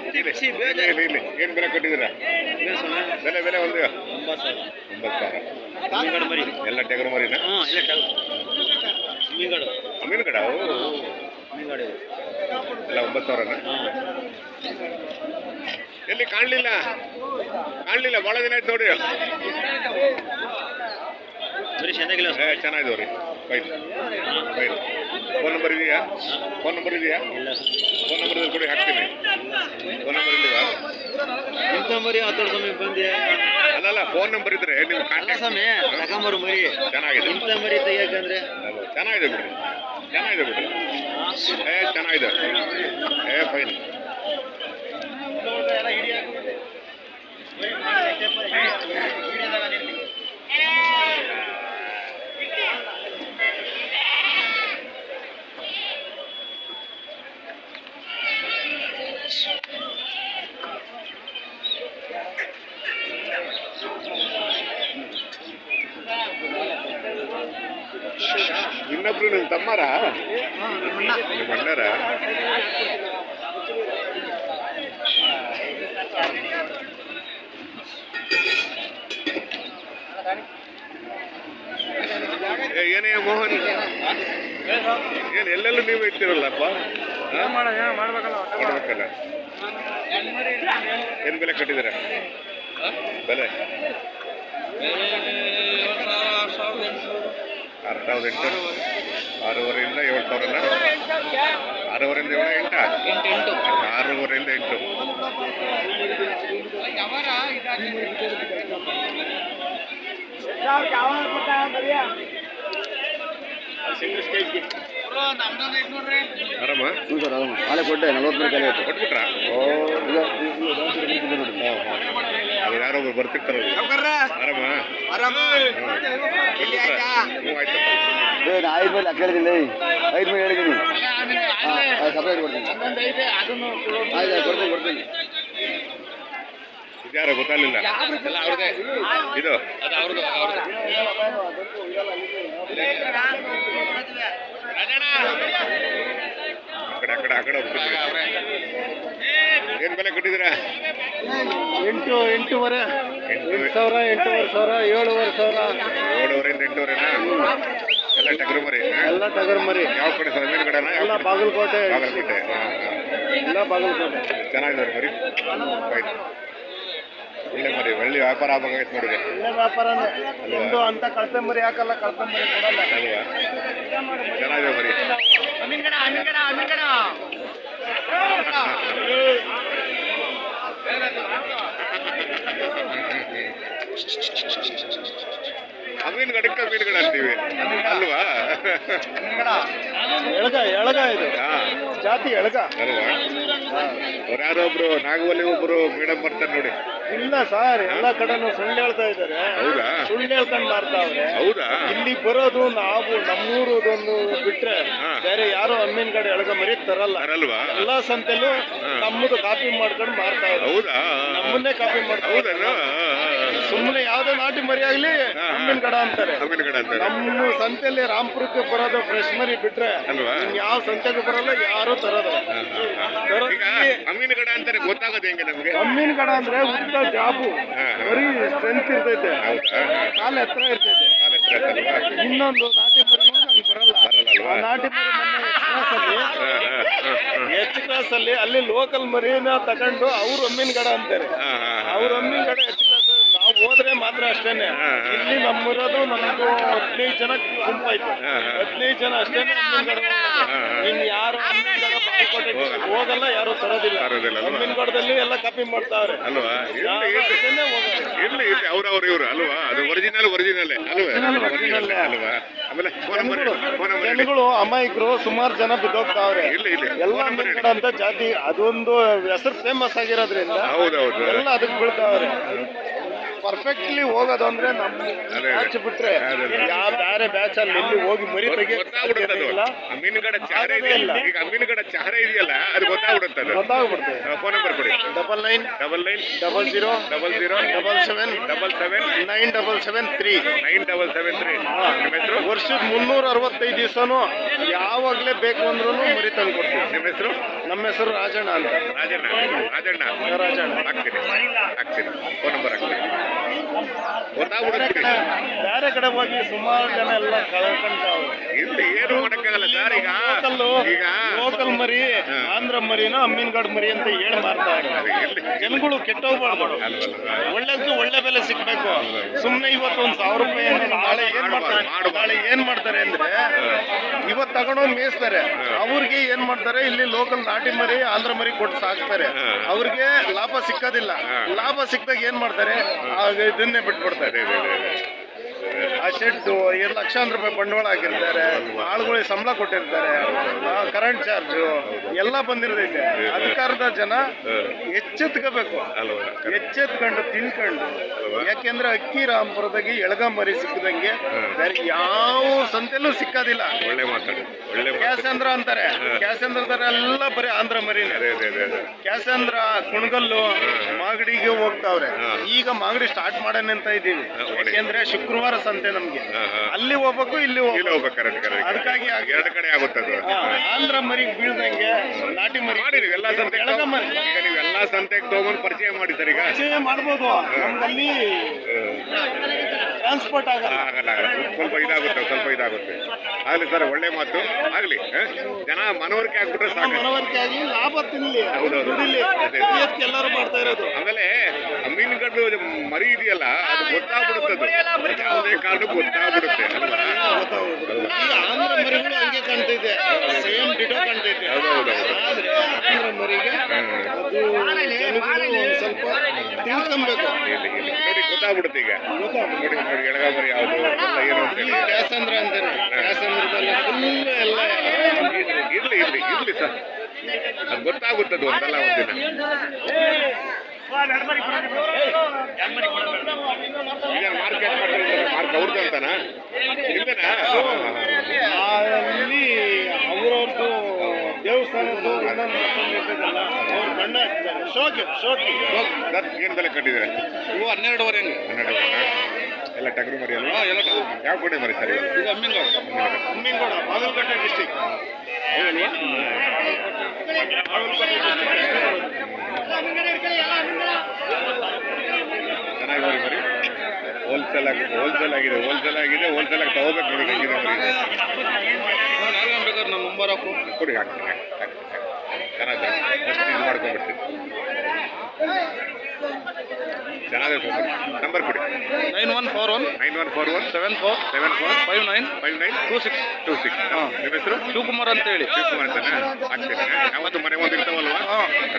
ಬಿಸಿ ಏನು ಬೆಲೆ ಕೊಟ್ಟಿದ್ದೀರಾ? ಬೆಲೆ ಬೆಲೆ ಒಂದು. ಒಂಬತ್ತು ಸಾವಿರ. ಒಂಬತ್ತು ಸಾವಿರ ಮರಿ. ಎಲ್ಲ ಟೆಗರು ಮರಿನಾ? ಹಾಂ ಇಲ್ಲ ಟಗರು. ಮೀನುಗಡ. ಅಮೀನ್ ಕಡ ಮೀನುಗಡ ಇದೆ. ಎಲ್ಲ ಒಂಬತ್ತು ಸಾವಿರನಾ? ಎಲ್ಲಿ ಕಾಣಲಿಲ್ಲ? ಕಾಣಲಿಲ್ಲ. ಭಾಳ ದಿನ ಆಯ್ತು ನೋಡಿ. ಬರೀ ಚೆನ್ನಾಗಿಲ್ಲ. ಏ ಚೆನ್ನಾಗಿದೆ ರೀ ಫೈನ್ ಫೈನ್ ಫೋನ್ ನಂಬರ್ ಇದೆಯಾ? ಫೋನ್ ನಂಬರ್ ಇದೆಯಾ? ಫೋನ್ ನಂಬರ್ ಕೊಡಿ ಹಾಕ್ತೀನಿ. ಫೋನ್ ನಂಬರ್ ಇದೆಯಾ ಮರಿ ಹತ್ತು ಸ್ವಾಮಿ ಬಂದೆ ಅಲ್ಲಲ್ಲ ಫೋನ್ ನಂಬರ್ ಇದ್ರೆ ನೀವು ಕಾಂಟ್ಯಾಕ್ಟ್ ಸ್ವಾಮಿ ತಗೊಂಬರು ಮರಿ. ಚೆನ್ನಾಗಿದೆ ಇಂಥ ಮರಿ ತೆಗಿಯಕಂದ್ರೆ? ಚೆನ್ನಾಗಿದೆ ಬಿಡಿ. ಚೆನ್ನಾಗಿದೆ ಬಿಡಿ. ಏ ಚೆನ್ನಾಗಿದೆ. ಏ ಫೈನ್ ಇನ್ನೊಬ್ರು ನಿಮ್ಮ ತಮ್ಮರ? ಏ, ಏನೇ ಮೋಹನ್? ಏನು ಎಲ್ಲೆಲ್ಲೂ ನೀವು ಇರ್ತೀರಲ್ಲಪ್ಪ? ಮಾಡಬೇಕಲ್ಲ. ಏನು ಬೆಲೆ ಕಟ್ಟಿದ್ದೀರ? ಬೆಲೆ? ಸಾವಿರದ ಎಂಟು ಆರೂವರೆಯಿಂದ ಏಳು ಸಾವಿರನ ಆರೂವರೆಯಿಂದ ಏಳು ಎಂಟ ಎಂಟು ಎಂಟು ಆರೂವರೆಯಿಂದ ಎಂಟು ಆರಾಮ ಹ್ಞೂ ಸರ್ ಆರಾಮ ಹಾಲೆ ಕೊಟ್ಟೆ ನಲ್ವತ್ತು ರೂಪಾಯಿ ಆಯ್ತು ಕೊಟ್ಬಿಟ್ರಾ ಓ ಹಾಂ ಹಾಂ ಅದು ಬರ್ತಿರ್ತಾರೆ ಆರಾಮ ನಾ ಐದು ಮೇಲೆ ಕೇಳಿದಿಲ್ಲ ಐದು ಮೇಲೆ ಹೇಳಿದ್ದೀನಿ ಹಾಂ ಸಪ್ರೇಟ್ ಕೊಡ್ತೀನಿ ಆಯ್ತು ಕೊಡ್ತೀನಿ ಕೊಡ್ತೀನಿ ಇದ್ಯಾರೋ ಗೊತ್ತಾಗಲಿಲ್ಲ ಅವ್ರದೇ ಇದು ಅದು ಅವ್ರದ್ದು ಆ ಕಡೆ ಆ ಕಡೆ ಆ ಕಡೆ ಹೋಗ್ತೀನಿ ಏನು ಬೆಲೆ ಕೊಟ್ಟಿದ್ದೀರಾ? ಎಂಟು ಎಂಟೂವರೆ. ಎಂಟು ಸಾವಿರ ಎಂಟೂವರೆ ಸಾವಿರ ಏಳುವರೆ ಸಾವಿರ. ಏಳುವರೆಯಿಂದ ಎಂಟೂವರೆನಾ? ಎಲ್ಲ ಟಗರು ಮರಿ ಎಲ್ಲ ಟಗರು ಮರಿ. ಯಾವ ಕಡೆ ಸರ್ ಮೇಲೆ ಕಡೆನಾ ಎಲ್ಲ ಕಡೆ? ಬಾಗಲಕೋಟೆ. ಬಾಗಲಕೋಟೆ ಎಲ್ಲ ಬಾಗಲಕೋಟೆ. ಚೆನ್ನಾಗಿದೆ ಮರಿ. ಫೈನ್ ಒಳ್ಳೆ ಮರಿ ಒಳ್ಳೆ ವ್ಯಾಪಾರ ಆಗಬೇಕಾಯ್ತು ನೋಡಿ. ಒಳ್ಳೆ ವ್ಯಾಪಾರನೇ. ಒಂದು ಅಂತ ಕಳಪೆ ಮರಿ ಹಾಕಲ್ಲ ಕಳಪೆ ಮರಿ ಕೊಡಲ್ಲ ಚೆನ್ನಾಗಿದೆ ಮರಿ. ಅಮೀನ್ ಗಡಕ್ಕ ಮೀನುಗಳು ಅಂತೀವಿ ಅಲ್ವಾ? ಎಳಗ ಎಳಗ ಇದು. ಜಾತಿ ಎಳಗ. ಅಲ್ವಾ? ಅವ್ರು ಯಾರೋ ಒಬ್ರು ನಾಗವಲ್ಲಿ ಒಬ್ರು ಮೇಡಮ್ ಬರ್ತಾರೆ ನೋಡಿ. ಇಲ್ಲ ಸರ್ ಎಲ್ಲ ಕಡೆ ಸುಳ್ಳು ಹೇಳ್ತಾ ಇದ್ದಾರೆ. ಹೌದಾ? ಸುಳ್ಳು ಹೇಳ್ಕೊಂಡು ಮಾರ್ತಾವ್ರೆ ಹೌದಾ? ಇಲ್ಲಿ ಬರೋದು ನಾವು ನಮ್ಮೂರದೊಂದು ಬಿಟ್ರೆ ಹಾ. ಬೇರೆ ಯಾರು ಹಣ್ಣಿನ ಕಡೆ ಎಳಗ ಮರಿ ತರಲ್ಲ. ತರಲ್ವಾ? ಎಲ್ಲಾ ಸಂತೆಲೂ. ನಮ್ಮದು ಕಾಪಿ ಮಾಡ್ಕೊಂಡು ಮಾರ್ತಾವ್ರೆ ಹೌದಾ? ನಮ್ಮನ್ನೇ ಕಾಪಿ ಮಾಡ್ತಾರೆ ಹೌದಾ? ಸುಮ್ಮನೆ ಯಾವ್ದೋ ನಾಟಿ ಮರಿ ಆಗ್ಲಿ ಹಮ್ಮಿನ. ಕಡ ಅಂತಾರೆ ಹಮ್ಮಿನ ಗಡ ಅಂತಾರೆ ನಮ್ಮ ಸಂತೆಯಲ್ಲಿ ರಾಮ್ಪುರಕ್ಕೆ ಬರೋದು ಫ್ರೆಶ್ ಮರಿ ಬಿಟ್ರೆ ಅಲ್ವಾ ಯಾವ ಸಂತೆಗೂ ಬರಲ್ಲ ಯಾರು ತರೋದು ಹಮ್ಮಿನ. ಈಗ ಗಡ ಅಂತಾರೆ ಗೊತ್ತಾಗೋದು ಹೆಂಗೆ ನಮಗೆ ಹಮ್ಮಿನ ಕಡ ಅಂದ್ರೆ ಉದ್ದ ಜಾಬು. ಬರೀ ಸ್ಟ್ರೆಂತ್ ಇರ್ತೈತೆ. ಕಾಲ ಎತ್ತರ ಇರ್ತೈತೆ ಇನ್ನೊಂದು ನಾಟಿ ಮರಿ ನಮ್ಗೆ ಬರಲ್ಲ? ಆ ನಾಟಿ ಮರಿ. ಎಚ್ ಕ್ಲಾಸ್ ಅಲ್ಲಿ ಅಲ್ಲಿ ಲೋಕಲ್ ಮರಿನ ತಗೊಂಡು ಅವ್ರ ಅಮ್ಮಿನ ಗಡ ಅಂತಾರೆ. ಅವ್ರ ಹಮ್ಮಿನ ಗಡ ಎಚ್ ಹೋದ್ರೆ ಮಾತ್ರ ಅಷ್ಟೇನೆ. ಇಲ್ಲಿ ನಮ್ಮಿರೋದು ನಮ್ದು ಹದಿನೈದು ಜನ ಗುಂಪಾಯ್ತು. ಹದಿನೈದು ಜನ ಅಷ್ಟೇನೆ. ಇನ್ ಯಾರು ಹೋಗಲ್ಲ. ಯಾರು ತರೋದಿಲ್ಲ. ಅಲ್ವಾ? ಎಲ್ಲ ಕಾಪಿ ಮಾಡ್ತಾವ್ರೆ. ಅಲ್ವಾ? ಇರ್ಲಿ ಯಾರು ಇರ್ಲಿ. ಅವ್ರವ್ರು ಇವ್ರು ಅಲ್ವಾ? ಅದು ಒರಿಜಿನಲ್ ಒರಿಜಿನಲ್ ಅಲ್ವಾ. ಅಲ್ವಾ? ಆಮೇಲೆ ಜನಗಳು ಅಮಾಯಕರು ಸುಮಾರು ಜನ ಬಿದ್ದೋಗ್ತಾವ್ರೆ. ಇಲ್ಲಿ ಇಲ್ಲಿ ಎಲ್ಲ ಅಂತ ಜಾತಿ ಅದೊಂದು ಹೆಸರು ಫೇಮಸ್ ಆಗಿರೋದ್ರಿಂದ ಎಲ್ಲ ಅದಕ್ಕೆ ಬೀಳ್ತಾವ್ರೆ. ಪರ್ಫೆಕ್ಟ್ಲಿ ಹೋಗೋದು ಅಂದ್ರೆ ನಮ್ಮ. ಬ್ಯಾಚ್ ಬಿಟ್ರೆ. ಯಾವ ಬೇರೆ ಬ್ಯಾಚ್ ಅಲ್ಲಿ ಎಲ್ಲಿ ಹೋಗಿ ಮರಿ ಗೊತ್ತಾಗ್ಬಿಡುತ್ತೆ ಇಲ್ಲ. ಚಹರೆ ಇದೆಯಲ್ಲ. ಈಗ ಚಹರೆ ಇದೆಯಲ್ಲ? ಅದು ಗೊತ್ತಾಗ್ಬಿಡುತ್ತೆ ಅದು. ಗೊತ್ತಾಗ್ಬಿಡುತ್ತೆ. ಫೋನ್ ನಂಬರ್ ಕೊಡಿ. Double nine double nine double zero double zero double seven double seven nine double seven three nine double seven three ನಿಮ್ಮ ಹೆಸರು? ವರ್ಷದ ಮುನ್ನೂರ ಅರವತ್ತೈದು ದಿವಸನು ಯಾವಾಗಲೇ ಬೇಕು ಅಂದ್ರೂ ಮರಿ ತಂದು ಕೊಡ್ತೀವಿ. ನಿಮ್ಮ ಹೆಸರು? ನಮ್ಮ ಹೆಸರು ರಾಜಣ್ಣ ಅಂತ. ರಾಜಣ್ಣ. ರಾಜಣ್ಣ. ರಾಜಣ್ಣ. ಹಾಕ್ತೀನಿ ಹಾಕ್ತೀನಿ ಫೋನ್ ನಂಬರ್ ಹಾಕ್ತೀನಿ ಬೇರೆ ಕಡೆ ಹೋಗಿ ಸುಮಾರು ಜನ ಎಲ್ಲ ಇಲ್ಲಿ ಏನು ಮಾಡಕ್ಕಾಗಲ್ಲ ಸರ್ ಈಗ ಈಗ ಲೋಕಲ್ ಮರಿ. ಆಂಧ್ರ ಮರಿನ ಅಮ್ಮಿನಗಡ್ ಮರಿ ಅಂತ ಹೇಳಿ ಮಾರ್ತಾರೆ ಅದು ಜನಗಳು ಕೆಟ್ಟೋಗ್ಬಾರ್ದು. ಒಳ್ಳೇದು ಒಳ್ಳೆದ್ದು ಒಳ್ಳೆ ಬೆಲೆ ಸಿಗ್ಬೇಕು. ಸುಮ್ನೆ ಇವತ್ತು ಒಂದ್ ಸಾವಿರ ರೂಪಾಯಿ ನಾಳೆ ಏನ್ ಮಾಡ್ತಾರೆ. ನಾಳೆ ಏನ್ ಮಾಡ್ತಾರೆ ಅಂದ್ರೆ ಇವತ್ತು ತಗೊಂಡೋಗಿ ಮೇಯಿಸ್ತಾರೆ. ಅವ್ರಿಗೆ ಏನ್ ಮಾಡ್ತಾರೆ? ಇಲ್ಲಿ ಲೋಕಲ್ ನಾಟಿ ಮರಿ ಆಂಧ್ರ ಮರಿ ಕೊಟ್ಟು ಸಾಕ್ತಾರೆ. ಅವ್ರಿಗೆ ಲಾಭ ಸಿಕ್ಕೋದಿಲ್ಲ. ಲಾಭ ಸಿಕ್ಕಾಗ ಏನ್ ಮಾಡ್ತಾರೆ? ಇದನ್ನೇ ಬಿಟ್ಬಿಡ್ತಾರೆ ಅದೇ ಅದೇ ಅದೇ ಅದೇ ಆ ಶೆಡ್ಡು ಎರಡು ಲಕ್ಷಾಂತರ ರೂಪಾಯಿ ಬಂಡವಾಳ ಹಾಕಿರ್ತಾರೆ ಆಳುಗಳಿಗೆ ಸಂಬಳ ಕೊಟ್ಟಿರ್ತಾರೆ ಕರೆಂಟ್ ಚಾರ್ಜು ಎಲ್ಲ ಬಂದಿರ್ತೈತೆ ಅಧಿಕಾರದ ಜನ ಎಚ್ಚೆತ್ಕೋಬೇಕು. ಎಚ್ಚೆತ್ಕೊಂಡು ತಿನ್ಕೊಂಡು ಯಾಕೆಂದ್ರೆ ಅಕ್ಕಿ ರಾಮಪುರದಾಗಿ ಎಳಗಂಬರಿ ಮರಿ ಸಿಕ್ಕದಂಗೆ ಬೇರೆ ಯಾವ ಸಂತೆಲೂ ಸಿಕ್ಕೋದಿಲ್ಲ. ಒಳ್ಳೆ ಮಾತಾಡಿ ಒಳ್ಳೆ ಕ್ಯಾಸಂದ್ರ ಅಂತಾರೆ. ಕ್ಯಾಸಂದ್ರ ಎಲ್ಲ ಬರೀ ಆಂಧ್ರ ಮರಿನೇ. ಅದೇ ಕ್ಯಾಸಂದ್ರ ಕುಣಗಲ್ಲು ಮಾಗಡಿಗೆ ಹೋಗ್ತಾವ್ರೆ. ಈಗ ಮಾಗಡಿ ಸ್ಟಾರ್ಟ್ ಮಾಡೋಣ ಅಂತ ಇದ್ದೀವಿ ಯಾಕೆಂದ್ರೆ ಶುಕ್ರವಾರ ಸಂತೆ ನಮ್ಗೆ ಹಾ. ಅಲ್ಲಿ ಹೋಗ್ಬೇಕು ಇಲ್ಲಿ ಹೋಗ್ಬೇಕು. ಹೋಗ್ಬೇಕು ಕರೆಕ್ಟ್ ಕರೆಕ್ಟ್ ಅದಕ್ಕಾಗಿ ಆಗ- ಎರಡು ಕಡೆ ಆಗುತ್ತೆ ಅದು. ಹಾ, ಆಂಧ್ರ ಮರಿಗೆ ಬೀಳ್ದಂಗೆ ನಾಟಿ ಮರಿ. ಮಾಡಿ ನೀವು ಎಲ್ಲ ಸಂತೆ ಮರಿ. ಈಗ ನೀವು ಎಲ್ಲ ಸಂತೆಗೆ ತಗೊಂಡು ಪರಿಚಯ ಮಾಡಿ ಸರ್ ಈಗ. ಪರಿಚಯ ಮಾಡ್ಬೋದು. ನಮ್ದಲ್ಲಿ ಟ್ರಾನ್ಸ್ಪೋರ್ಟ್ ಆಗಲ್ಲ. ಆಗಲ್ಲ ಆಗಲ್ಲ. ಸ್ವಲ್ಪ ಇದಾಗುತ್ತೆ ಸ್ವಲ್ಪ ಇದಾಗುತ್ತೆ. ಆಗ್ಲಿ ಸರ್ ಒಳ್ಳೆ ಮಾತು. ಆಗ್ಲಿ ಹ? ಜನ ಮನವರಿಕೆ ಆಗ್ಬಿಟ್ರೆ ಸಾಕು. ಮನವರಿಕೆ ಆಗಲಿ ಲಾಭ ತಿನ್ಲಿ ಹೌದೌದು. ದುಡಿಲಿ. ಅದೇ. ಇದಕ್ಕೆ ಎಲ್ಲರೂ ಮಾಡ್ತಾ ಇರೋದು. ಆಮೇಲೆ ಮೀನುಗಡ್ಡು ಮರಿ ಇದೆಯಲ್ಲ ಅದು ಗೊತ್ತಾಗ್ಬಿಡುತ್ತೆ ಅದು ಯಾವುದೇ ಕಾರಣಕ್ಕೂ ಗೊತ್ತಾಗ್ಬಿಡುತ್ತೆ ಆಂಧ್ರ ಮರಿಗಳು ಹಂಗೆ ಕಾಣ್ತೈತೆ ಸೇಮ್ ಡಿಟೋ ಕಾಣ್ತೈತೆ ಹೌದೌದು ಆದ್ರೆ ಆಂಧ್ರ ಮರಿಗೆ ಅದು ಸ್ವಲ್ಪ ತಿಳ್ಕೊಬೇಕು ನೋಡಿ ಗೊತ್ತಾಗ್ಬಿಡುತ್ತೆ ಈಗ ನೋಡಿ ನೋಡಿ ಎಳಗ ಮರಿ ಯಾವುದು ಏನು ಅಂತ ಹೇಳಿ ಕ್ಯಾಸಂದ್ರ ಅಂತಾರೆ ಕ್ಯಾಸಂದ್ರದಲ್ಲಿ ಫುಲ್ ಎಲ್ಲ ಇರ್ಲಿ ಇರ್ಲಿ ಇರ್ಲಿ ಸರ್ ಅದು ಗೊತ್ತಾಗುತ್ತದೆ ಒಂದಲ್ಲ ಒಂದಿನ ಮಾರ್ಕೆಟ್ ಮಾರ್ಕ್ ಅವ್ರದ್ದು ಅಂತಾನ ಅಲ್ಲಿ ಅವ್ರವ್ರದ್ದು ದೇವಸ್ಥಾನದ್ದು ಇರ್ತದಲ್ಲ ಬಣ್ಣ ಶೋಕಿ ಶೋಕಿ ಏನು ಕಟ್ಟಿದ್ದೀರಾ ಇವು ಹನ್ನೆರಡುವರೆ ಹನ್ನೆರಡು ಎಲ್ಲ ಟಗರು ಮರಿ ಅಲ್ವಾ ಯಾವ ಕಡೆ ಮರಿ ಸರ್? ಇದು ಅಮ್ಮಿನಗೌಡ ಅಮ್ಮಿನಗೌಡ ಬಾಗಲಕೋಟೆ ಡಿಸ್ಟಿಕ್ ಹೌದಲ್ವಾ ಚೆನ್ನಾಗಿ ಬರೀ ಹೋಲ್ಸೇಲ್ ಆಗಿ ಹೋಲ್ಸೇಲ್ ಆಗಿದೆ ಹೋಲ್ಸೇಲ್ ಆಗಿದೆ ಹೋಲ್ಸೇಲ್ ಆಗಿ ತಗೋಬೇಕು ನೋಡಿ ಹೆಂಗಿದೆ ಬೇಕಾದ್ರೆ ನಮ್ಮ ನಂಬರ್ ಹಾಕು ಕೊಡಿ, ಹಾಕ್ತೀನಿ ಹಾಕಿ ಹಾಕಿ ಚೆನ್ನಾಗಿ ಅಷ್ಟು ಮಾಡ್ಕೊಂಡ್ಬಿಡ್ತೀನಿ. ಚೆನ್ನಾಗಿದೆ ನಂಬರ್ ಕೊಡಿ. Nine one four one nine one four one seven four seven four five nine five nine two six two six. ನಿಮ್ಮ ಹೆಸರು? ಶಿವಕುಮಾರ್ ಅಂತ ಹೇಳಿ. ಶಿವಕುಮಾರ್ ಅಂತಾನೆ ಹಾಕ್ತೀನಿ ಯಾವತ್ತು ಮನೆ ಒಂದು ಇರ್ತಾವಲ್ವಾ?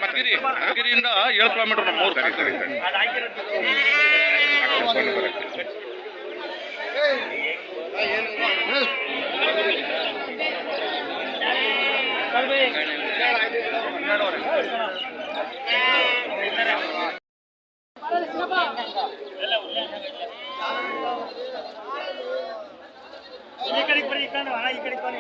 ಮತ್ಗಿರಿ ಮತ್ಗಿರಿಯಿಂದ ಏಳು ಕಿಲೋಮೀಟರ್ ನಮ್ಮ ಊರು. ಸರಿ ಸರಿ ಸರಿ. ಹಾಕ್ತೀನಿ ಫೋನ್ ನಂಬರ್ ಹಾಕ್ತೀನಿ ಈ ಕಡೆಗೆ ಬರೀ ಈ ಕಡೆ ಈ ಕಡೆಗೆ ಬನ್ನಿ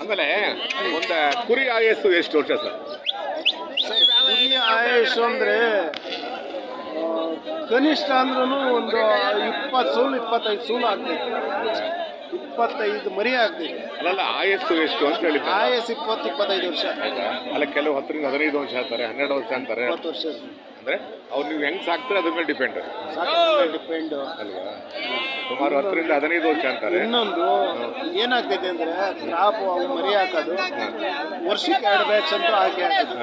ಆಮೇಲೆ ಒಂದು ಕುರಿ ಆಯಸ್ಸು ಎಷ್ಟು ವರ್ಷ ಸರ್? ಆಯಸ್ಸು ಅಂದ್ರೆ ಕನಿಷ್ಠ ಅಂದ್ರೂ ಒಂದು ಇಪ್ಪತ್ತು ಸೂಲು ಇಪ್ಪತ್ತೈದು ಸೂಲು ಆಗ್ತೈತೆ. ಇಪ್ಪತ್ತೈದು ಮರಿ ಆಗ್ತೈತೆ. ಅಲ್ಲಲ್ಲ ಆಯಸ್ಸು ಎಷ್ಟು ಅಂತ ಹೇಳಿ ಆಯಸ್ಸು ಇಪ್ಪತ್ತು ಇಪ್ಪತ್ತೈದು ವರ್ಷ. ಅಲ್ಲ ಕೆಲವು ಹತ್ತರಿಂದ ಹದಿನೈದು ವರ್ಷ ಅಂತಾರೆ ಹನ್ನೆರಡು ವರ್ಷ ಅಂತಾರೆ. ಇಪ್ಪತ್ತು ವರ್ಷ ಅಂದ್ರೆ ಅವ್ರು ನೀವು ಹೆಂಗ್ ಸಾಕ್ತಾರೆ ಅದ್ರ ಮೇಲೆ ಡಿಪೆಂಡ್ ಡಿಪೆಂಡ್ ಅಲ್ವಾ? ಸುಮಾರು ಹತ್ತರಿಂದ ಹದಿನೈದು ವರ್ಷ ಅಂತಾರೆ. ಇನ್ನೊಂದು ಏನಾಗ್ತೈತೆ ಅಂದ್ರೆ ಕ್ರಾಪ್ ಅವು ಮರಿ ಹಾಕೋದು. ವರ್ಷಕ್ಕೆ ಎರಡು ಬ್ಯಾಚ್ ಅಂತೂ ಹಾಕಿ ಹಾಕೋದು.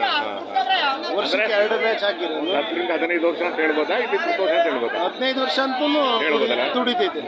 ವರ್ಷಕ್ಕೆ ಎರಡು ಬ್ಯಾಚ್ ಹಾಕಿರೋದು. ಹತ್ತರಿಂದ ಹದಿನೈದು ವರ್ಷ ಅಂತ ಹೇಳ್ಬೋದಾ? ಇದು ಇಪ್ಪತ್ತು ವರ್ಷ ಅಂತ ಹೇಳ್ಬೋದಾ? ಹದಿನೈದು ವರ್ಷ ಅಂತೂ ಹೇಳ್ಬೋದಲ್ಲ? ದುಡಿತೈತೆ